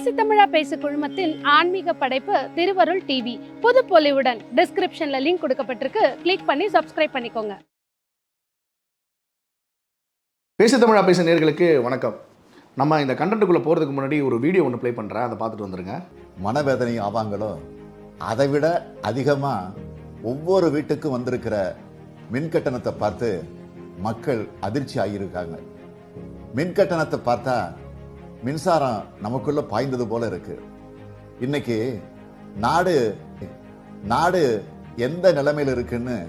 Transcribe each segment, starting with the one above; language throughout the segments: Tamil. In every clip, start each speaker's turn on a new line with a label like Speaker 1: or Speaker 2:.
Speaker 1: பேசு தமிழா பேசு குழுமத்தின் ஆன்மீக படைப்பு திருவருள் டிவி புது பொலிவுடன் டிஸ்கிரிப்ஷன்ல லிங்க் கொடுக்கப்பட்டிருக்கு. கிளிக் பண்ணி சப்ஸ்கிரைப் பண்ணிக்கோங்க.
Speaker 2: பேசு தமிழா பேச நேர்களுக்கு வணக்கம். நம்ம இந்த கண்டென்ட்டுக்குள்ளே போகிறதுக்கு முன்னாடி ஒரு வீடியோ ஒன்று ப்ளே பண்ணுறேன் அதை பார்த்துட்டு வந்துருங்க.
Speaker 3: மனவேதனை ஆவாங்களோ? அதை விட அதிகமாக ஒவ்வொரு வீட்டுக்கும் வந்திருக்கிற மின் கட்டணத்தை பார்த்து மக்கள் அதிர்ச்சி ஆகியிருக்காங்க மின் கட்டணத்தை பார்த்தா மின்சாரம் நமக்குள்ள பாய்ந்தது போல இருக்கு. இன்னைக்கு நாடு நாடு எந்த நிலைமையில் இருக்குன்னு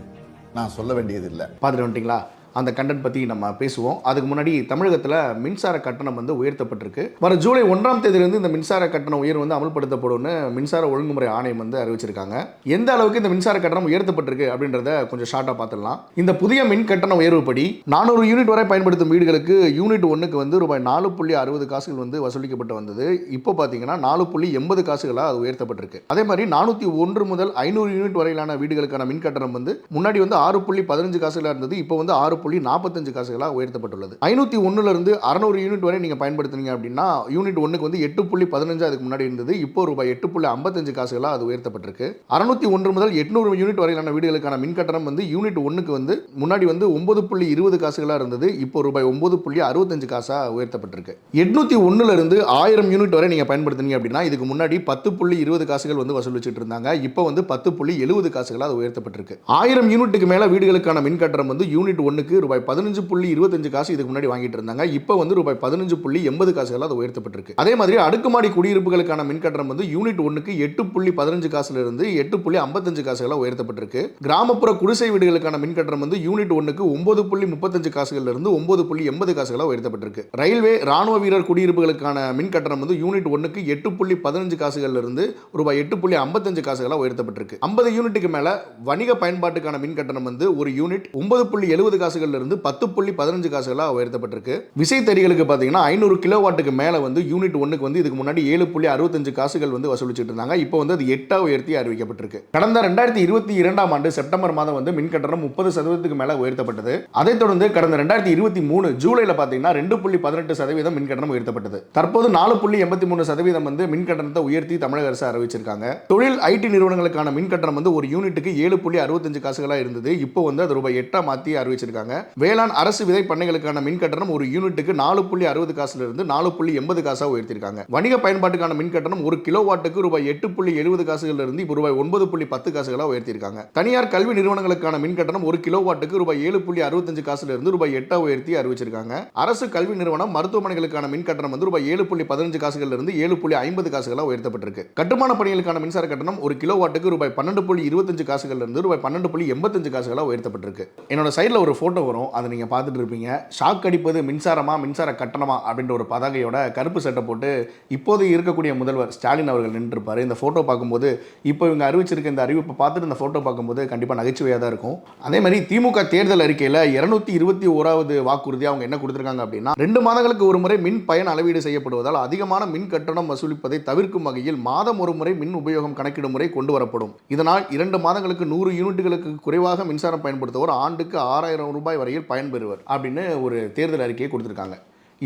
Speaker 3: நான் சொல்ல வேண்டியதில்லை.
Speaker 2: பார்த்துட்டு வந்துட்டீங்களா? அந்த கண்டென்ட் பற்றி நம்ம பேசுவோம். அதுக்கு முன்னாடி தமிழகத்தில் மின்சார கட்டணம் வந்து உயர்த்தப்பட்டிருக்கு. வர ஜூலை ஒன்றாம் தேதியிலிருந்து இந்த மின்சார கட்டண உயர்வு வந்து அமல்படுத்தப்படும்னு மின்சார ஒழுங்குமுறை ஆணையம் வந்து அறிவிச்சிருக்காங்க. எந்த அளவுக்கு இந்த மின்சார கட்டணம் உயர்த்தப்பட்டிருக்கு அப்படின்றத கொஞ்சம் ஷார்ட்டாக பார்த்துடலாம் இந்த புதிய மின் கட்டண உயர்வு படி நானூறு யூனிட் வரை பயன்படுத்தும் வீடுகளுக்கு யூனிட் ஒன்றுக்கு வந்து ரூபாய் நாலு புள்ளி அறுபது காசுகள் வந்து வசூலிக்கப்பட்டு வந்தது. இப்போ பார்த்தீங்கன்னா நாலு புள்ளி எண்பது காசுகளாக அது உயர்த்தப்பட்டிருக்கு. அதே மாதிரி நானூற்றி ஒன்று முதல் ஐநூறு யூனிட் வரையிலான வீடுகளுக்கான மின் கட்டணம் வந்து முன்னாடி வந்து ஆறு புள்ளி பதினஞ்சு காசுகளாக இருந்தது. இப்போ வந்து ஆறு புள்ளி நாற்பத்தஞ்சு காசுகளாக உயர்த்தப்பட்டுள்ளது. ஐநூற்றி ஒன்றுலேருந்து அறநூறு யூனிட் வரை நீங்கள் பயன்படுத்துனீங்க அப்படின்னா யூனிட் ஒன்றுக்கு வந்து எட்டு புள்ளி பதினஞ்சு அதுக்கு முன்னாடி இருந்தது. இப்போ ரூபாய் எட்டு புள்ளி ஐம்பத்தஞ்சு காசுகளாக அது உயர்த்தப்பட்டிருக்கு. அறுநூத்தி ஒன்று முதல் எட்நூறு யூனிட் வரையிலான வீடுகளுக்கான மின் கட்டணம் வந்து யூனிட் ஒன்றுக்கு வந்து முன்னாடி வந்து ஒன்பது புள்ளி இருபது காசுகளாக இருந்தது. இப்போ ரூபாய் ஒன்பது புள்ளி அறுபத்தஞ்சு காசாக உயர்த்தப்பட்டிருக்கு. எட்நூத்தி ஒன்றுலேருந்து ஆயிரம் யூனிட் வரை நீங்கள் பயன்படுத்தினீங்க அப்படின்னா இதுக்கு முன்னாடி பத்து புள்ளி இருபது காசுகள் வந்து வசூல் வச்சுட்டு இருந்தாங்க. இப்போ வந்து பத்து புள்ளி எழுபது காசுகளாக அது உயர்த்தப்பட்டிருக்கு. ஆயிரம் யூனிட்டுக்கு மேலே வீடுகளுக்கான மின் கட்டணம் வந்து யூனிட் ஒன்றுக்கு லிட்டருக்கு ரூபாய் பதினஞ்சு புள்ளி இருபத்தஞ்சு காசு இதுக்கு முன்னாடி வாங்கிட்டு இருந்தாங்க. இப்போ வந்து ரூபாய் பதினஞ்சு புள்ளி எண்பது காசுகள் அது உயர்த்தப்பட்டிருக்கு. அதே மாதிரி அடுக்குமாடி குடியிருப்புகளுக்கான மின்கட்டணம் வந்து யூனிட் ஒன்றுக்கு எட்டு புள்ளி பதினஞ்சு காசுல இருந்து எட்டு புள்ளி ஐம்பத்தஞ்சு காசுகளாக உயர்த்தப்பட்டிருக்கு. கிராமப்புற குடிசை வீடுகளுக்கான மின்கட்டணம் வந்து யூனிட் ஒன்றுக்கு ஒன்பது புள்ளி முப்பத்தஞ்சு காசுகள்ல இருந்து ஒன்பது புள்ளி எண்பது காசுகளாக உயர்த்தப்பட்டிருக்கு. ரயில்வே ராணுவ வீரர் குடியிருப்புகளுக்கான மின்கட்டணம் வந்து யூனிட் ஒன்றுக்கு எட்டு புள்ளி பதினஞ்சு காசுகள்ல இருந்து ரூபாய் எட்டு புள்ளி ஐம்பத்தஞ்சு காசுகளாக உயர்த்தப்பட்டிருக்கு. ஐம்பது யூனிட்டுக்கு மேல வணிக பயன்பாட்டுக்கான மின்கட்டணம் வந்து ஒரு யூனிட் ஒன்பது புள்ளி எழுபது காசுகள்ல இருந்து பத்து புள்ளி பதினஞ்சு காசுகளாக உயர்த்தப்பட்டிருக்கு. விசைத்தறிகளுக்கு பார்த்தீங்கன்னா ஐநூறு கிலோ வாட்டுக்கு மேலே வந்து யூனிட் ஒன்றுக்கு வந்து இதுக்கு முன்னாடி ஏழு புள்ளி அறுபத்தஞ்சு காசுகள் வந்து வசூலிச்சுட்டு இருந்தாங்க. இப்போ வந்து அது எட்டாக உயர்த்தி அறிவிக்கப்பட்டிருக்கு. கடந்த ரெண்டாயிரத்தி இருபத்தி இரண்டாம் ஆண்டு செப்டம்பர் மாதம் வந்து மின் கட்டணம் முப்பது சதவீதத்துக்கு மேலே உயர்த்தப்பட்டது. அதைத் தொடர்ந்து கடந்த ரெண்டாயிரத்தி இருபத்தி மூணு ஜூலையில் பார்த்தீங்கன்னா ரெண்டு புள்ளி பதினெட்டு சதவீதம் மின் கட்டணம் உயர்த்தப்பட்டது. தற்போது நாலு புள்ளி எண்பத்தி மூணு சதவீதம் வந்து மின் கட்டணத்தை உயர்த்தி தமிழக அரசு அறிவிச்சிருக்காங்க. தொழில் ஐடி நிறுவனங்களுக்கான மின் கட்டணம் வந்து ஒரு யூனிட்டுக்கு ஏழு புள்ளி அறுபத்தஞ்சு காசுகளாக இருந்தது. இப்போ வந்து அது ரூபாய் எட்டா மாற்றி அறிவிச்சிருக்காங்க. வேளாண் அரசு விதை பண்ணைகளுக்கான மின் கட்டணம் ஒரு யூனிட்டுக்கு நாலு புள்ளி அறுபது காசுல இருந்து நாலு புள்ளி எண்பது காசாக உயர்த்திருக்காங்க. வணிக பயன்பாட்டுக்கான மின் கட்டணம் ஒரு கிலோ வாட்டுக்கு ரூபாய் எட்டு புள்ளி எழுபது காசுகள்ல இருந்து இப்போ ரூபாய் ஒன்பது புள்ளி பத்து காசுகளாக உயர்த்திருக்காங்க. தனியார் கல்வி நிறுவனங்களுக்கான மின் கட்டணம் ஒரு கிலோ வாட்டுக்கு ரூபாய் ஏழு புள்ளி அறுபத்தஞ்சு காசுல இருந்து ரூபாய் எட்டா உயர்த்தி அறிவிச்சிருக்காங்க. அரசு கல்வி நிறுவனம் மருத்துவமனைகளுக்கான மின் கட்டணம் வந்து ரூபாய் ஏழு புள்ளி பதினஞ்சு காசுகள்ல இருந்து ஏழு புள்ளி ஐம்பது காசுகளாக உயர்த்தப்பட்டிருக்கு. கட்டுமான பணிகளுக்கான மின்சார கட்டணம் ஒரு கிலோ வாட்டுக்கு ரூபாய் பன்னெண்டு புள்ளி இருபத்தஞ்சு காசுகள்ல இருந்து ரூபாய் பன்னெண்டு புள்ளி எண்பத்தஞ்சு காசுகளாக உயர்த்தப்பட்டிருக்கு. என்னோட சைடில் ஒரு ஃபோட்டோ வரும். அதை நீங்கள் பார்த்துட்டு இருப்பீங்க. ஷாக் அடிப்பது மின்சாரமா மின்சார கட்டணமா அப்படின்ற ஒரு பதாகையோட கருப்பு சட்டை போட்டு இப்போது இருக்கக்கூடிய முதல்வர் ஸ்டாலின் அவர்கள் நின்றுருப்பார். இந்த ஃபோட்டோ பார்க்கும்போது இப்போ இவங்க அறிவிச்சிருக்க இந்த அறிவிப்பை பார்த்துட்டு இந்த ஃபோட்டோ பார்க்கும்போது கண்டிப்பாக நகைச்சுவையாக தான் இருக்கும். அதே மாதிரி திமுக தேர்தல் அறிக்கையில் இருநூத்தி இருபத்தி ஓராவது வாக்குறுதி அவங்க என்ன கொடுத்துருக்காங்க அப்படின்னா ரெண்டு மாதங்களுக்கு ஒரு முறை மின் பயன் அளவீடு செய்யப்படுவதால் அதிகமான மின் கட்டணம் வசூலிப்பதை தவிர்க்கும் வகையில் மாதம் ஒரு முறை மின் உபயோகம் கணக்கிடும் முறை கொண்டு வரப்படும். இதனால் இரண்டு மாதங்களுக்கு நூறு யூனிட்டுகளுக்கு குறைவாக மின்சாரம் பயன்படுத்துவோர் ஆண்டுக்கு ஆறாயிரம் ரூபாய் வரையில் பயன்பெறுவர் அப்படின்னு ஒரு தேர்தல் அறிக்கையை கொடுத்துருக்காங்க.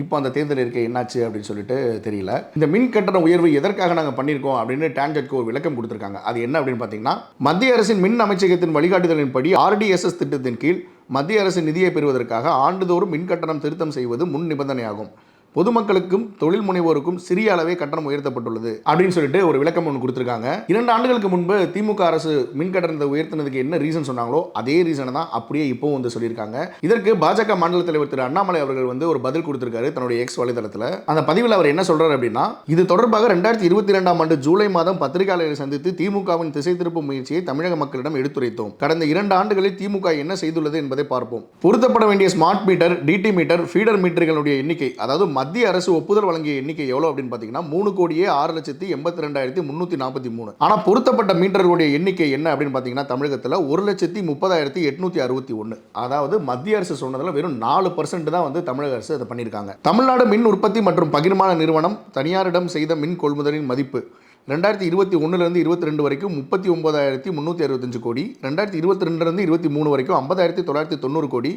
Speaker 2: இப்போ அந்த தேர்தல் இருக்கை என்னாச்சு அப்படின்னு சொல்லிட்டு தெரியல. இந்த மின் கட்டண உயர்வு எதற்காக நாங்கள் பண்ணியிருக்கோம் அப்படின்னு டான்ஜெட்க்கு ஒரு விளக்கம் கொடுத்துருக்காங்க. அது என்ன அப்படின்னு பார்த்தீங்கன்னா மத்திய அரசின் மின் அமைச்சகத்தின் வழிகாட்டுதலின்படி ஆர்டிஎஸ்எஸ் திட்டத்தின் கீழ் மத்திய அரசு நிதியை பெறுவதற்காக ஆண்டுதோறும் மின் கட்டணம் திருத்தம் செய்வது முன் நிபந்தனையாகும். பொதுமக்களுக்கும் தொழில் முனைவோருக்கும் சிறிய அளவே கட்டணம் உயர்த்தப்பட்டுள்ளது அப்படின்னு சொல்லிட்டு ஒரு விளக்கம் ஒன்று கொடுத்துருக்காங்க. இரண்டு ஆண்டுகளுக்கு முன்பு திமுக அரசு மின் கட்டணத்தை உயர்த்தினதுக்கு என்ன ரீசன் சொன்னாங்களோ அதே ரீசனை தான் அப்படியே இப்போவும் வந்து சொல்லியிருக்காங்க. இதற்கு பாஜக மாநில தலைவர் திரு அண்ணாமலை அவர்கள் வந்து ஒரு பதில் கொடுத்திருக்காரு தன்னுடைய எக்ஸ் வலைதளத்தில். அந்த பதிவில் அவர் என்ன சொல்றாரு அப்படின்னா இது தொடர்பாக ரெண்டாயிரத்தி இருபத்தி ரெண்டாம் ஆண்டு ஜூலை மாதம் பத்திரிகையாளரை சந்தித்து திமுகவின் திசை திருப்பும் முயற்சியை தமிழக மக்களிடம் எடுத்துரைத்தோம். கடந்த இரண்டு ஆண்டுகளில் திமுக என்ன செய்துள்ளது என்பதை பார்ப்போம். பொருத்தப்பட வேண்டிய smart meter DT meter feeder மீட்டர்களுடைய எண்ணிக்கை அதாவது மத்திய அரசு ஒப்புதல் வழங்கிய எண்ணிக்கை எவ்வளோ அப்படின்னு பார்த்தீங்கன்னா மூணு கோடியே ஆறு லட்சத்தி எண்பத்தி ரெண்டாயிரத்தி முந்நூற்றி நாற்பத்தி மூணு. ஆனால் பொருத்தப்பட்ட மீட்டர்களுடைய எண்ணிக்கை என்ன அப்படின்னு பார்த்தீங்கன்னா தமிழகத்தில் ஒரு லட்சத்தி முப்பதாயிரத்தி எட்நூற்றி அறுபத்தி ஒன்று அதாவது மத்திய அரசு சொன்னதில் வெறும் நாலு பர்சன்ட் தான் வந்து தமிழக அரசு அதை பண்ணியிருக்காங்க. தமிழ்நாடு மின் உற்பத்தி மற்றும் பகிர்மான நிறுவனம் தனியாரிடம் செய்த மின் கொள்முதலின் மதிப்பு ரெண்டாயிரத்தி இருபத்தி ஒன்றுலேருந்து இருபத்தி ரெண்டு வரைக்கும் முப்பத்தி ஒன்பதாயிரத்தி முந்நூற்றி அறுபத்தஞ்சு கோடி ரெண்டாயிரத்தி இருபத்தி ரெண்டுலேருந்து இருபத்தி மூணு வரைக்கும் ஐம்பதாயிரத்தி தொள்ளாயிரத்தி தொண்ணூறு கோடி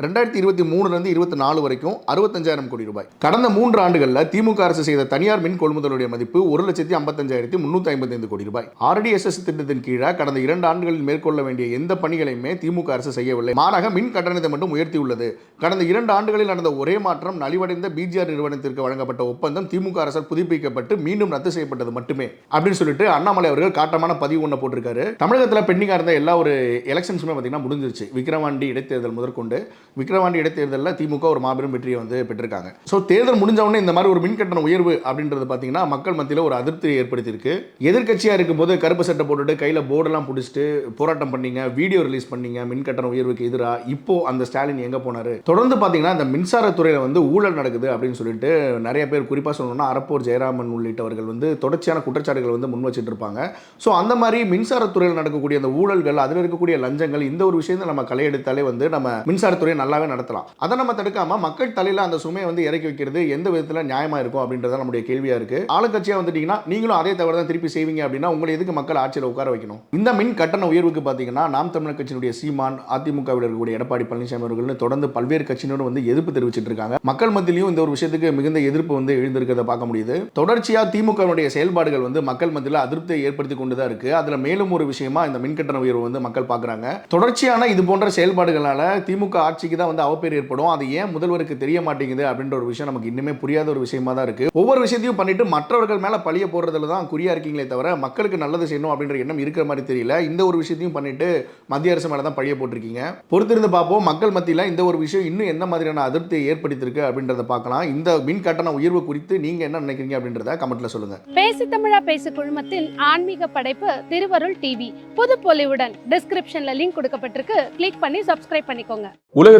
Speaker 2: ரெண்டாயிரத்தி இருபத்தி மூணுலேருந்து இருபத்தி நாலு வரைக்கும் அறுபத்தஞ்சாயிரம் கோடி ரூபாய். கடந்த மூன்று ஆண்டுகளில் திமுக அரசு செய்த தனியார் மின் கொள்முதலுடைய மதிப்பு ஒரு லட்சத்தி ஐம்பத்தஞ்சாயிரத்தி முன்னூற்றி ஐம்பத்தைந்து கோடி ரூபாய். ஆர்டிஎஸ்எஸ் திட்டத்தின் கீழே கடந்த இரண்டு ஆண்டுகளில் மேற்கொள்ள வேண்டிய எந்த பணிகளையுமே திமுக அரசு செய்யவில்லை. மாறாக மின் கட்டணத்தை மட்டும் உயர்த்தியுள்ளது. கடந்த இரண்டு ஆண்டுகளில் நடந்த ஒரே மாற்றம் நலிவடைந்த பிஜிஆர் நிறுவனத்திற்கு வழங்கப்பட்ட ஒப்பந்தம் திமுக அரசால் புதுப்பிக்கப்பட்டு மீண்டும் ரத்து செய்யப்பட்டது மட்டுமே. அப்படின்னு சொல்லிட்டு அண்ணாமலை அவர்கள் காட்டமான பதிவு ஒன்று போட்டிருக்காரு. தமிழகத்தில் பெண்டிங்காக இருந்த எல்லா ஒரு எலெக்ஷன்ஸுமே பார்த்தீங்கன்னா முடிஞ்சிருச்சு. விக்ரவாண்டி இடைத்தேர்தல் முதற்கொண்டு விக்ரவாண்டி இடைத்தேர்தலில் திமுக ஒரு மாபெரும் வெற்றியை வந்து பெற்றிருக்காங்க. ஸோ தேர்தல் முடிஞ்ச உடனே இந்த மாதிரி ஒரு மின்கட்டண உயர்வு அப்படின்றது பார்த்தீங்கன்னா மக்கள் மத்தியில் ஒரு அதிருப்தியை ஏற்படுத்தியிருக்கு. எதிர்க்கட்சியாக இருக்கும்போது கருப்பு சட்டை போட்டுட்டு கையில் போர்டெல்லாம் பிடிச்சிட்டு போராட்டம் பண்ணீங்க வீடியோ ரிலீஸ் பண்ணீங்க மின்கட்டண உயர்வுக்கு எதிராக இப்போ அந்த ஸ்டாலின் எங்கே போனார்? தொடர்ந்து பார்த்தீங்கன்னா இந்த மின்சாரத்துறையில் வந்து ஊழல் நடக்குது அப்படின்னு சொல்லிட்டு நிறைய பேர் குறிப்பாக சொல்லணும்னா அரப்போர் ஜெயராமன் உள்ளிட்டவர்கள் வந்து தொடர்ச்சியான குற்றச்சாட்டுகள் வந்து முன் வச்சுட்டு இருப்பாங்க. ஸோ அந்த மாதிரி மின்சாரத்துறையில் நடக்கக்கூடிய அந்த ஊழல்கள் அதில் இருக்கக்கூடிய லஞ்சங்கள் இந்த ஒரு விஷயத்தை நம்ம களையெடுத்தாலே வந்து நம்ம மின்சாரத்துறையை நல்லாவே நடத்தலாம். அதை நம்ம தடுக்காம மக்கள் தலையில் அந்த சுமையை வந்து இறக்கி வைக்கிறது எந்த விதத்தில் நியாயமா இருக்கும் அப்படின்றத நம்முடைய கேள்வியா இருக்கு. ஆளுங்கட்சியா வந்துட்டீங்கன்னா நீங்களும் அதே தவிர தான் திருப்பி செய்வீங்க அப்படின்னா உங்களை எதுக்கு மக்கள் ஆட்சியில் உட்கார வைக்கணும்? இந்த மின் கட்டண உயர்வுக்கு பார்த்தீங்கன்னா நாம் தமிழர் கட்சியினுடைய சீமான் அதிமுகவில் இருக்கக்கூடிய எடப்பாடி பழனிசாமி அவர்கள்னு தொடர்ந்து பல்வேறு கட்சியினரும் வந்து எதிர்ப்பு தெரிவிச்சிட்டு இருக்காங்க. மக்கள் மத்தியிலையும் இந்த ஒரு விஷயத்துக்கு மிகுந்த எதிர்ப்பு வந்து எழுந்திருக்கிறத பார்க்க முடியுது. தொடர்ச்சியா திமுகவினுடைய செயல்பாடுகள் வந்து மக்கள் மத்தியில் அதிருப்தியை ஏற்படுத்தி கொண்டு தான் இருக்கு. அதுல மேலும் ஒரு விஷயமா இந்த மின் கட்டண உயர்வு வந்து மக்கள் பார்க்குறாங்க தொடர்ச்சியான இது போன்ற செயல்பாடுகளால திமுக ஆட்சிக்கு தான் வந்து அவப்பேர் ஏற்படும். அது ஏன் முதல்வருக்கு தெரிய மாட்டேங்குது அப்படின்ற ஒரு விஷயம் நமக்கு இன்னுமே புரியாத ஒரு விஷயமா தான் இருக்கு. ஒவ்வொரு விஷயத்தையும் பண்ணிட்டு மற்றவர்கள் மேல பழிய போடுறதுல தான் குறியா இருக்கீங்களே தவிர மக்களுக்கு நல்லது செய்யணும் அப்படின்ற எண்ணம் இருக்கிற மாதிரி தெரியல. இந்த ஒரு விஷயத்தையும் பண்ணிட்டு மத்திய அரசு மேல தான் பழிய போட்டிருக்கீங்க. பொறுத்திருந்து பார்ப்போம். மக்கள் மத்தியில் இந்த ஒரு விஷயம் இன்னும் என்ன மாதிரியான அதிருப்தியை ஏற்படுத்தியிருக்கு அப்படின்றத பார்க்கலாம். இந்த மின் கட்டண உயர்வு குறித்து நீங்க என்ன நினைக்கிறீங்க அப்படின்றத கமெண்ட்ல சொல்லுங்க.
Speaker 1: பேசி தமிழா பேசு குழுமத்தின் ஆன்மீக படைப்பு திருவருள் டிவி. புது பொலிவுடன் டிஸ்கிரிப்ஷன்ல லிங்க் கொடுக்கப்பட்டிருக்கு. கிளிக் பண்ணி சப்ஸ்கிரைப் பண்ணிக்கோங்க.
Speaker 4: உலக